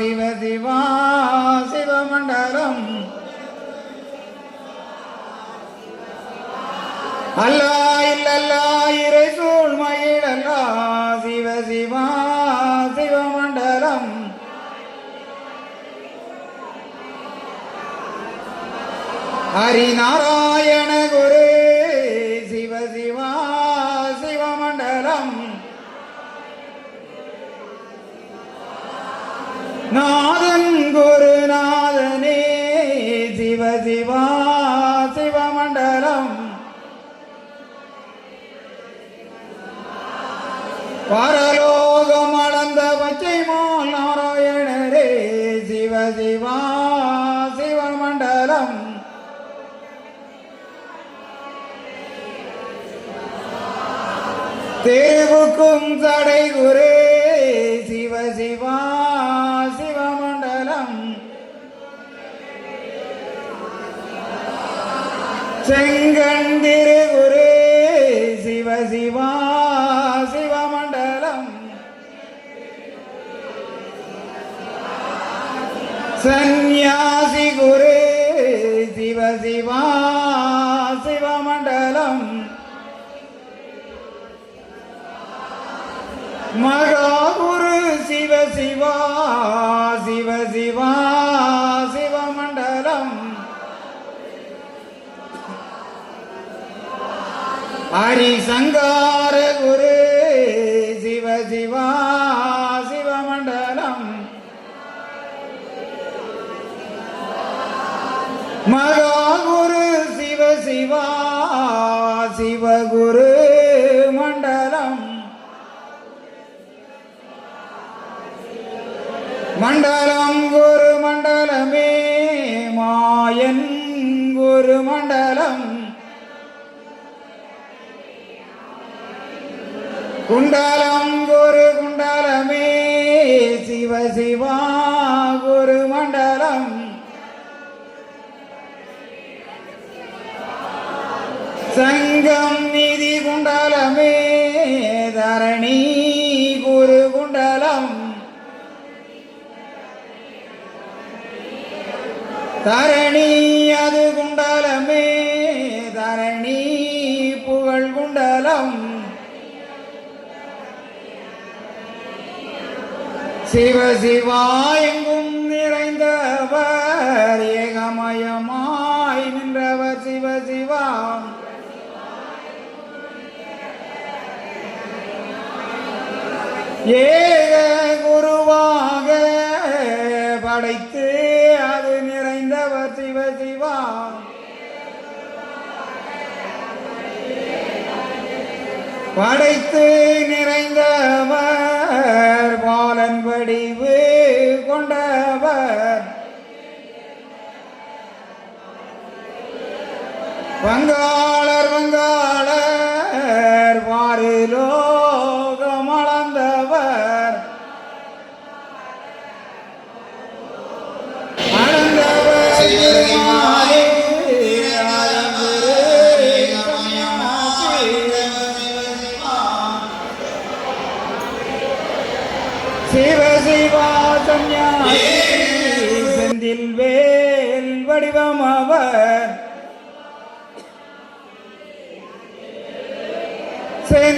சிவ சிவா சிவமண்டலம். அல்லா இல்லல்லா இறை சூழ்மயிலல்லா சிவ சிவா சிவமண்டலம். ஹரிநாராயண குரு பரலோகம் அளந்த பச்சை மோல் நாராயணரே சிவ சிவா சிவமண்டலம். தேவுக்கும் சடை குரே சிவ சிவா சிவமண்டலம். செங்கண்டிரு சிவா சிவமண்டலம். மகாகுரு சிவ சிவா சிவ சிவா சிவமண்டலம். ஹரிசங்கார குரு சிவ சிவா சிவமண்டலம். மகா சிவா சிவகுரு மண்டலம். மண்டலம் குரு மண்டலமே மாயன் குரு மண்டலம். குண்டலம் குரு குண்டலமே சிவ சிவா சங்கம் நிதி குண்டலமே தரணி குரு குண்டலம். தரணி அது குண்டலமே தரணி புகழ் குண்டலம். சிவ சிவா எங்கும் நிறைந்தவர் ஏகமயமா ஏக குருவாக படைத்து அது நிறைந்தவர் சிவ சிவா. படைத்து நிறைந்தவர் பாலன் வடிவு கொண்டவர். வங்காளர் வங்காளர் வாரு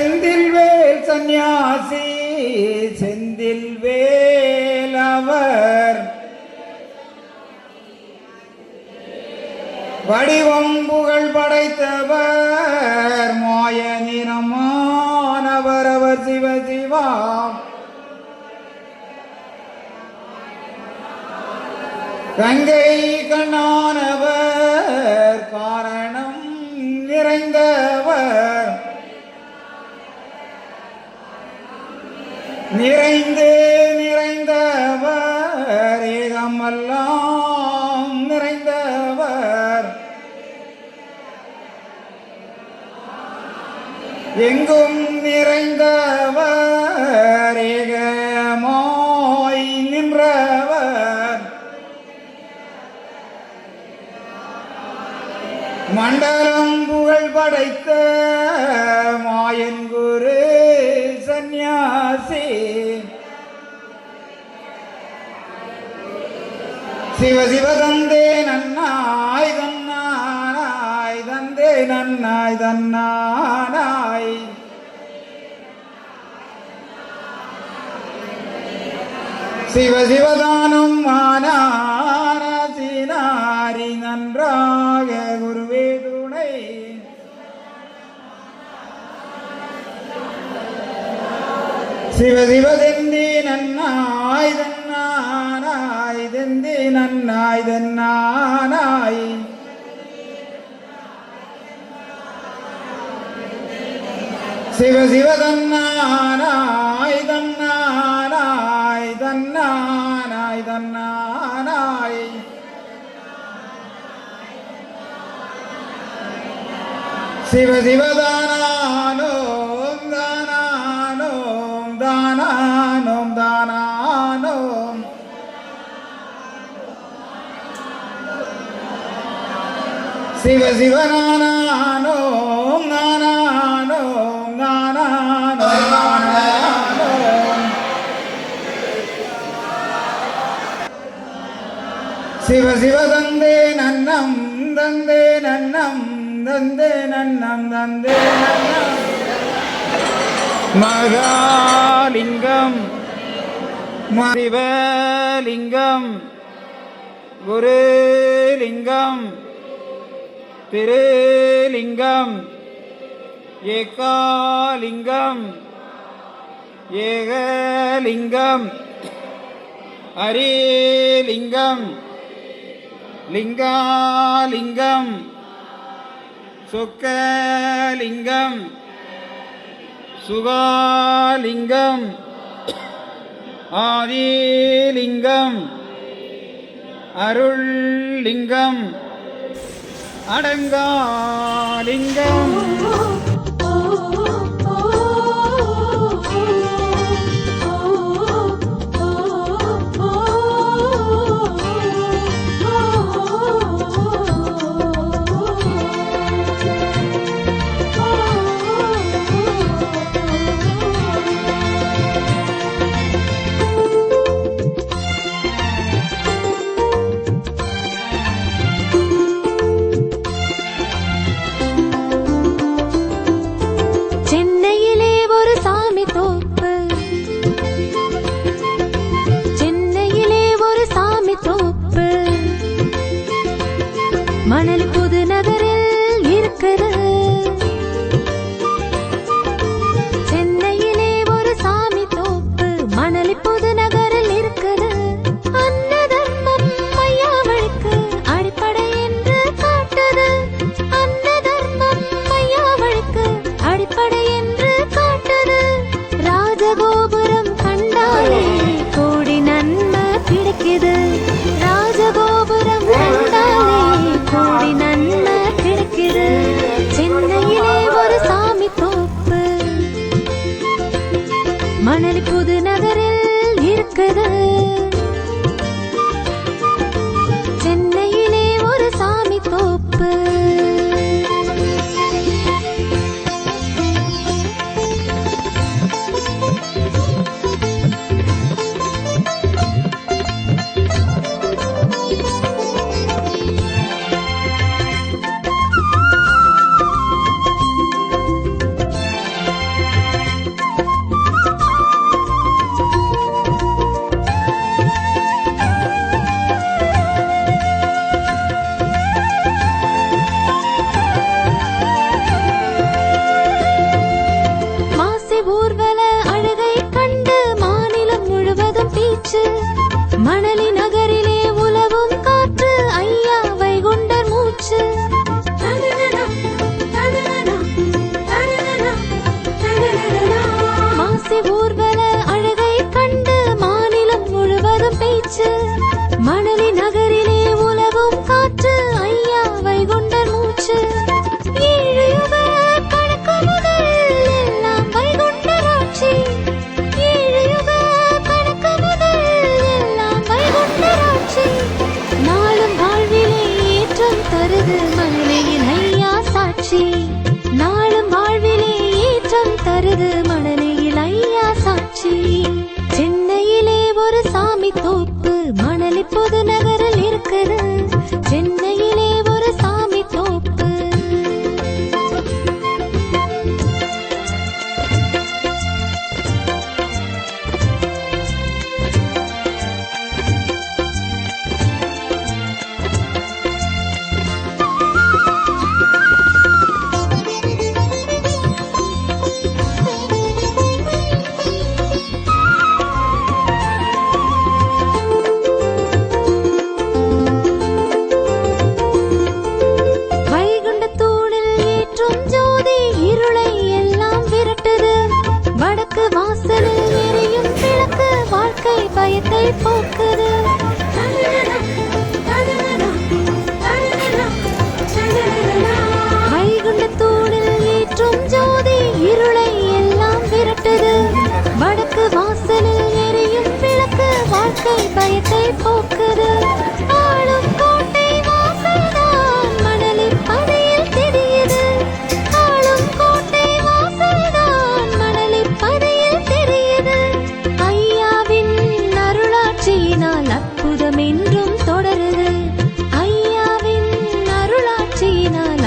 செந்தில் வேல் சந்நியாசி செந்தில் வேல் அவர். வடிவம் புகழ் படைத்தவர் மாய நிறமானவர் அவர் சிவ சிவா. கங்கை கண்ணானவர் காரணம் நிறைந்த நிறைந்து நிறைந்தவர் ஏகமெல்லாம் நிறைந்தவர். எங்கும் நிறைந்தவர் ஏகமாய் நின்றவர். மண்டலம் புகழ் படைத்த மாயன் குரு சந்நியாசி. சிவ சிவ தந்தே நன்னாய் தன்னாய் தந்தே நன்னாய் தன்னானாய். சிவ சிவதானம் ஆனாரி நன்றாக குருவே துணை. சிவ சிவ நன்னாய் தன்னாய் தெந்தி நன்னாய் தன்னானாய். சிவ சிவ தன்னானாய் தன்னானாய் தன்னானாய் தன்னானாய். சிவ சிவதானாய் சிவ சிவ நானானோம் நானானோம் நானானோம் சிவ சிவ தந்தே நன்னம் தந்தே நன்னம் தந்தே நன்னம் தந்தே நன்னம். மகாலிங்கம் சிவலிங்கம் குருலிங்கம் திருலிங்கம். ஏகாலிங்கம். ஏகலிங்கம். ஹரிலிங்கம் லிங்காலிங்கம். சுக்கலிங்கம். சுகாலிங்கம். ஆதிலிங்கம். அருள்லிங்கம். அடங்கா லிங்கம் sí.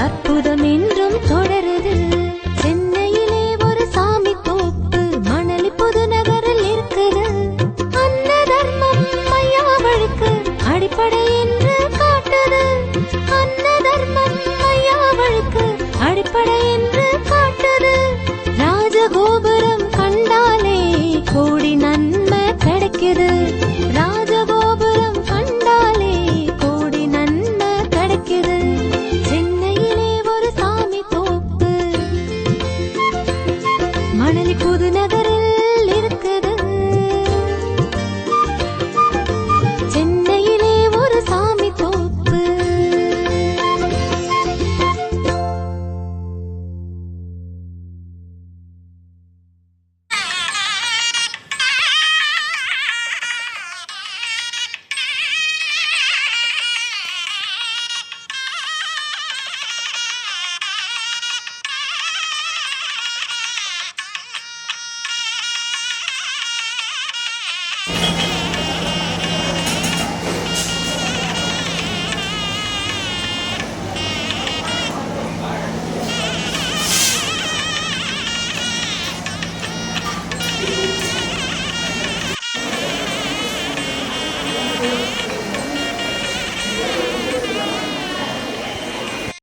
அற்புதமின்